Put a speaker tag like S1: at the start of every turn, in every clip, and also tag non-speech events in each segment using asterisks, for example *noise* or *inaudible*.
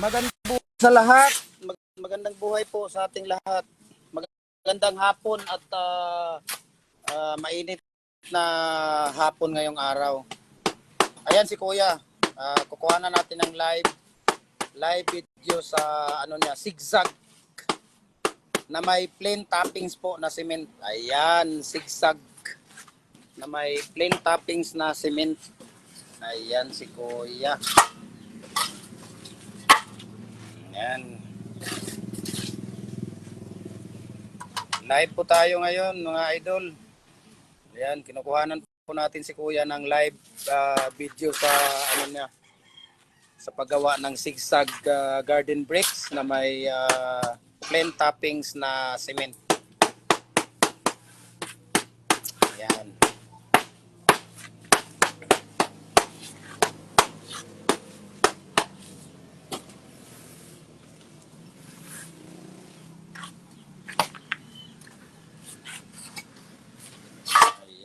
S1: Magandang buhay sa lahat. Mag- magandang buhay po sa ating lahat. Magandang hapon at ah, ah, mainit na hapon ngayong araw. Ayan si Kuya. Ah, kukuha na natin ng live live video sa ano niya, zigzag na may plain toppings po na cement. Ayan, zigzag na may plain toppings na cement. Ayan si Kuya. Ayan. Live po tayo ngayon mga idol. Ayan, kinukuhanan po natin si Kuya ng live ah, video sa ano niya sa paggawa ng zigzag ah, garden bricks na may ah, plain toppings na cement.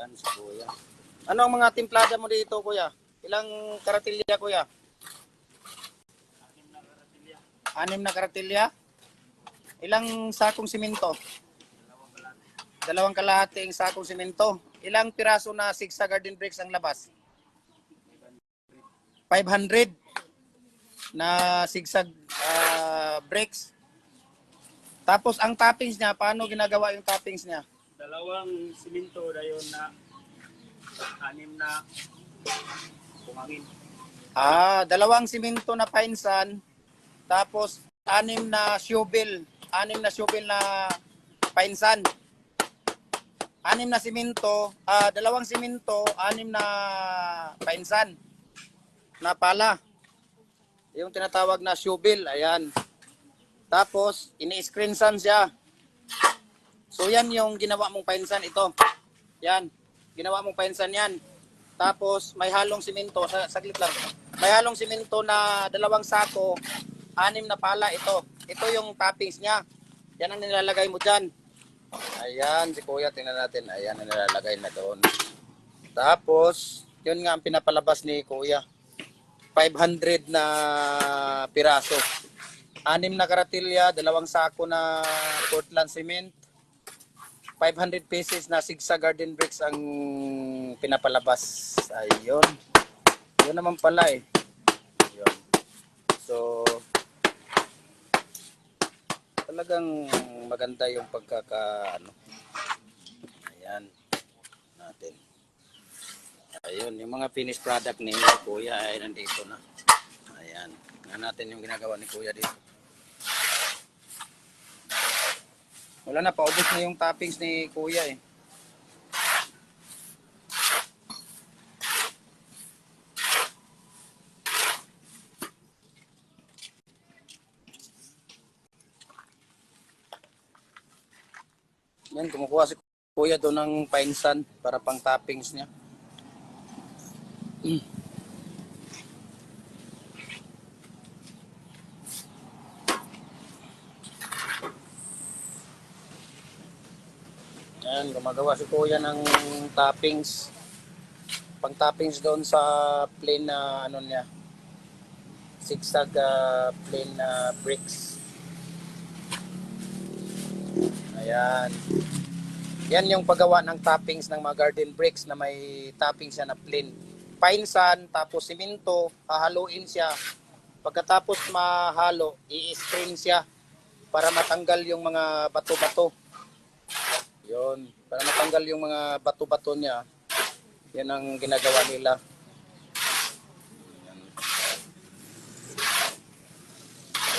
S1: Ayan si Kuya. Ano ang mga timplada mo dito, Kuya? Ilang karatilya, Kuya? Anim na karatilya? Ilang sakong simento? Dalawang kalahating sakong simento. Ilang piraso na zigzag garden bricks ang labas? 500 na zigzag ah, bricks. Tapos ang toppings niya, paano ginagawa yung toppings niya?
S2: dalawang siminto dayon na anim na bumangin.
S1: Ah, dalawang simento na painsan, tapos anim na shovel, anim na shovel na painsan. Anim na simento, ah, dalawang simento, anim na painsan na pala. Yung tinatawag na shovel, ayan. Tapos, ini-screen sun siya. So, yan yung ginawa mong painsan ito. Yan. Ginawa mong painsan yan. Tapos may halong simento, sa saglit lang. May halong simento na dalawang sako, anim na pala ito. Ito yung toppings niya. Yan ang nilalagay mo diyan. Ayan, si Kuya, tingnan natin. Ayan ang nilalagay na doon. Tapos, yun nga ang pinapalabas ni Kuya. 500 na piraso. Anim na karatilya, dalawang sako na Portland cement, 500 pieces na zigzag garden bricks ang pinapalabas. Ayun. Yun naman pala eh. Ayun. So, talagang maganda yung pagkaka, ano. Ayan. Natin. Ayun, yung mga finished product ni Kuya ay nandito na. Ayan. Nga natin yung ginagawa ni Kuya dito. Wala na, paubos na yung toppings ni Kuya eh. Yan, kumukuha si Kuya doon ng painsan para pang toppings niya. Mm. *clears throat* Yan, gumagawa si Kuya ng toppings. Pang toppings doon sa plain na ano niya. Zigzag ah, plain na bricks. Ayan. Yan yung paggawa ng toppings ng mga garden bricks na may toppings siya na plain. Painsan, tapos simento, hahaluin siya. Pagkatapos mahalo, i-screen siya para matanggal yung mga bato-bato. Yun, para matanggal yung mga bato-bato niya. Yan ang ginagawa nila.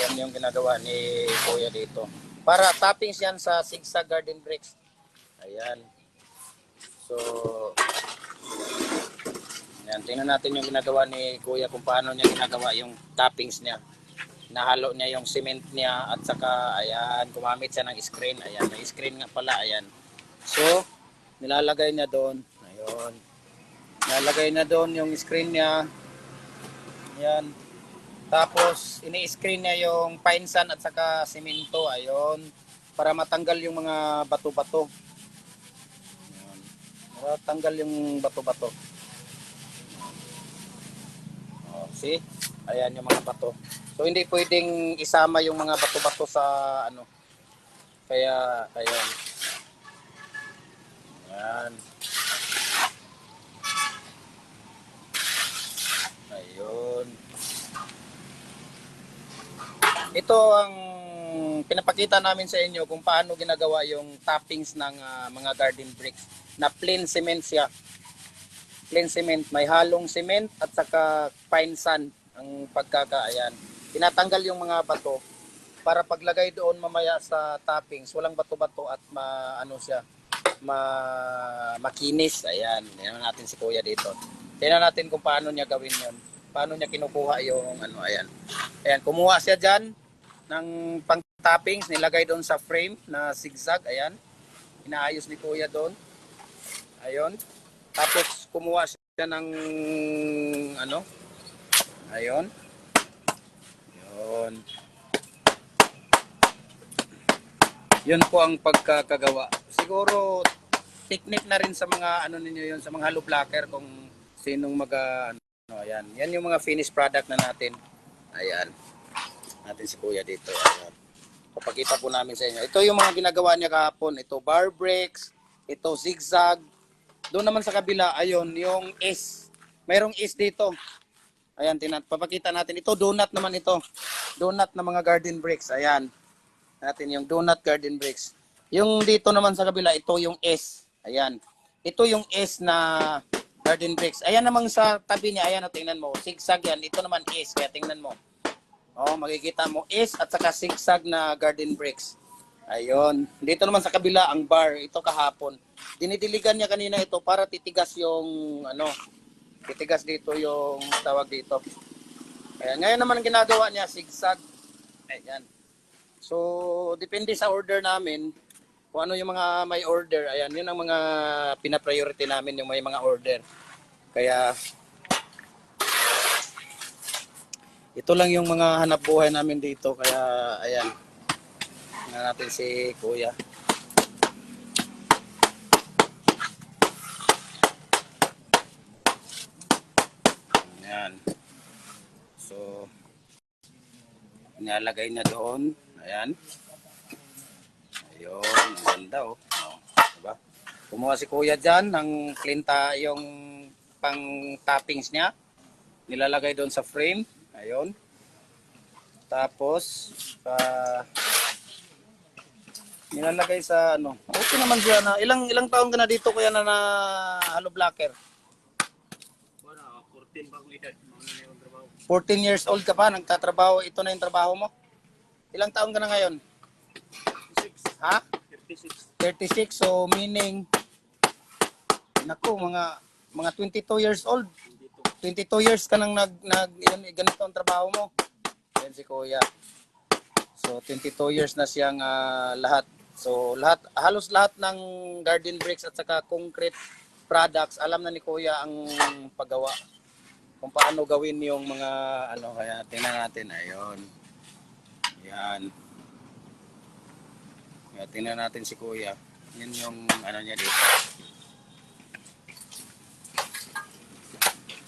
S1: Yan. Yung ginagawa ni Kuya dito. Para toppings yan sa zigzag garden bricks. Ayan. So, yan, tingnan natin yung ginagawa ni Kuya kung paano niya ginagawa yung toppings niya. Nahalo niya yung cement niya at saka, ayan, gumamit siya ng screen. Ayan, may screen nga pala, ayan. So, nilalagay niya doon. Ayun. Nilalagay na doon yung screen niya. Ayan. Tapos, ini-screen niya yung painsan at saka simento. Ayun. Para matanggal yung mga bato-bato. Para tanggal yung bato-bato. Oh, See? Ayan yung mga bato. So hindi pwedeng isama yung mga bato-bato sa ano. Kaya ayan. Ayan. Ayun. Ito ang pinapakita namin sa inyo kung paano ginagawa yung toppings ng ah, mga garden bricks na plain cement siya. Plain cement, may halong cement at saka fine sand ang pagkakaayan. Tinatanggal yung mga bato para paglagay doon mamaya sa toppings, walang bato-bato at ma, ano siya, ma, makinis. Ayan, tingnan natin si Kuya dito. Tingnan natin kung paano niya gawin yon. Paano niya kinukuha yung ano, ayan. Ayan, kumuha siya dyan ng pang toppings, nilagay doon sa frame na zigzag, ayan. Inaayos ni Kuya doon. Ayun. Tapos kumuha siya ng ano? Ayun. Yun. Yun po ang pagkakagawa. Siguro technique na rin sa mga ano ninyo yun sa mga hollow blocker kung sinong mag ano ayan. Yan yung mga finished product na natin. Ayan. Natin si Kuya dito. Ayan. Papakita po namin sa inyo. Ito yung mga ginagawa niya kahapon. Ito bar breaks, ito zigzag. Doon naman sa kabila, ayun, yung S. Mayroong S dito. Ayan, tinan, papakita natin. Ito, donut naman ito. Donut na mga garden bricks. Ayan. Natin yung donut garden bricks. Yung dito naman sa kabila, ito yung S. Ayan. Ito yung S na garden bricks. Ayan namang sa tabi niya, ayan, tingnan mo. Zigzag yan. Ito naman S, kaya tingnan mo. Oh, makikita mo S at saka zigzag na garden bricks. Ayun. Dito naman sa kabila ang bar. Ito kahapon. Dinidiligan niya kanina ito para titigas yung ano, titigas dito yung tawag dito. Ayan. Ngayon naman ang ginagawa niya, zigzag. Ayan. So, depende sa order namin kung ano yung mga may order. Ayan, yun ang mga pina-priority namin yung may mga order. Kaya, ito lang yung mga hanap buhay namin dito. Kaya, ayan. Tingnan natin si Kuya. Ayan. So, nilalagay niya doon. Ayan. Ayun, ang ganda oh. oh diba? Kumuha si Kuya dyan ng klinta yung pang toppings niya. Nilalagay doon sa frame. Ayun. Tapos, ah, nilalagay sa ano. Okay naman siya na. Ilang ilang taon ka na dito kuya na na hollow blocker?
S2: Wala, 14 bagong edad. Mga na yung trabaho.
S1: 14 years old ka pa, nagtatrabaho. Ito na yung trabaho mo. Ilang taon ka na ngayon?
S2: 36.
S1: Ha?
S2: 36.
S1: 36. So meaning Naku, mga mga 22 years old.
S2: Dito.
S1: 22 years ka nang nag, nag yun, ganito ang trabaho mo. Yan si Kuya. So 22 years na siyang ah, lahat. So lahat halos lahat ng garden bricks at saka concrete products, alam na ni Kuya ang paggawa. Kung paano gawin yung mga ano kaya tingnan natin ayon. Yan. Kaya tingnan natin si Kuya. Yan yung ano niya dito.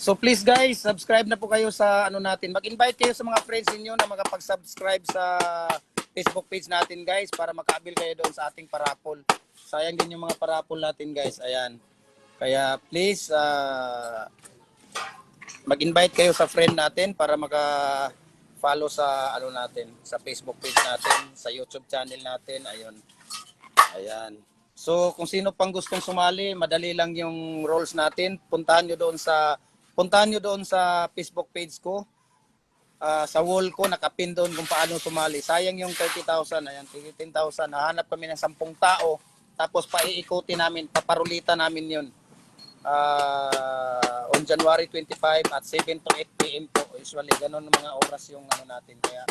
S1: So please guys, subscribe na po kayo sa ano natin. Mag-invite kayo sa mga friends niyo na makapag-subscribe sa Facebook page natin guys para makaabil kayo doon sa ating parapol. Sayang din yung mga parapol natin guys. Ayan. Kaya please ah, mag-invite kayo sa friend natin para maka follow sa ano natin, sa Facebook page natin, sa YouTube channel natin. Ayun. Ayan. So kung sino pang gustong sumali, madali lang yung roles natin. Puntahan nyo doon sa puntahan nyo doon sa Facebook page ko. Ah, sa wall ko nakapin doon kung paano sumali. Sayang yung 30,000, ayan, 15,000. Nahanap kami ng 10 tao. Tapos paiikutin namin, paparulita namin 'yun. Ah, on January 25 at 7 to 8 PM po. Usually ganun mga oras yung ano natin. Kaya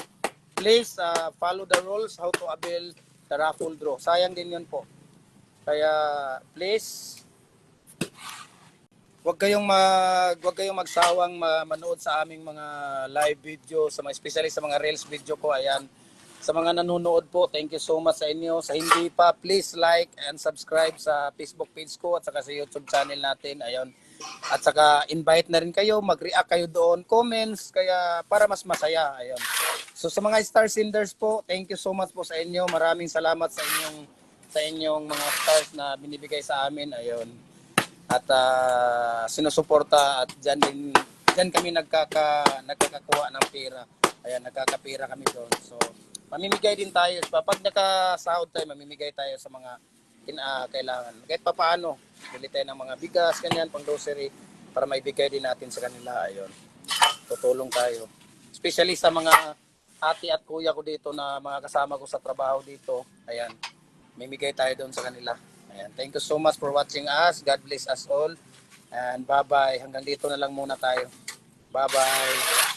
S1: please ah, follow the rules how to avail the raffle draw. Sayang din 'yun po. Kaya please Huwag kayong mag huwag kayong magsawang ma- manood sa aming mga live video, sa mga especially sa mga reels video ko. Ayan. Sa mga nanonood po, thank you so much sa inyo. Sa hindi pa, please like and subscribe sa Facebook page ko at saka sa YouTube channel natin. Ayun. At saka invite na rin kayo, mag-react kayo doon, comments, kaya para mas masaya. Ayun. So sa mga star senders po, thank you so much po sa inyo. Maraming salamat sa inyong sa inyong mga stars na binibigay sa amin. Ayun. At ah, sinusuporta at diyan din diyan kami nagkaka nagkakakuha ng pera. Ayan, nagkakapira kami doon. So, mamimigay din tayo. Pag nakasahod tayo, mamimigay tayo sa mga ah, kailangan. Kahit pa paano, bili tayo ng mga bigas, ganyan, pang grocery, para maibigay din natin sa kanila. Ayun. Tutulong tayo. Especially sa mga ate at kuya ko dito na mga kasama ko sa trabaho dito. Ayan. Mimigay tayo doon sa kanila. Ayan. Thank you so much for watching us. God bless us all. And bye-bye. Hanggang dito na lang muna tayo. Bye-bye.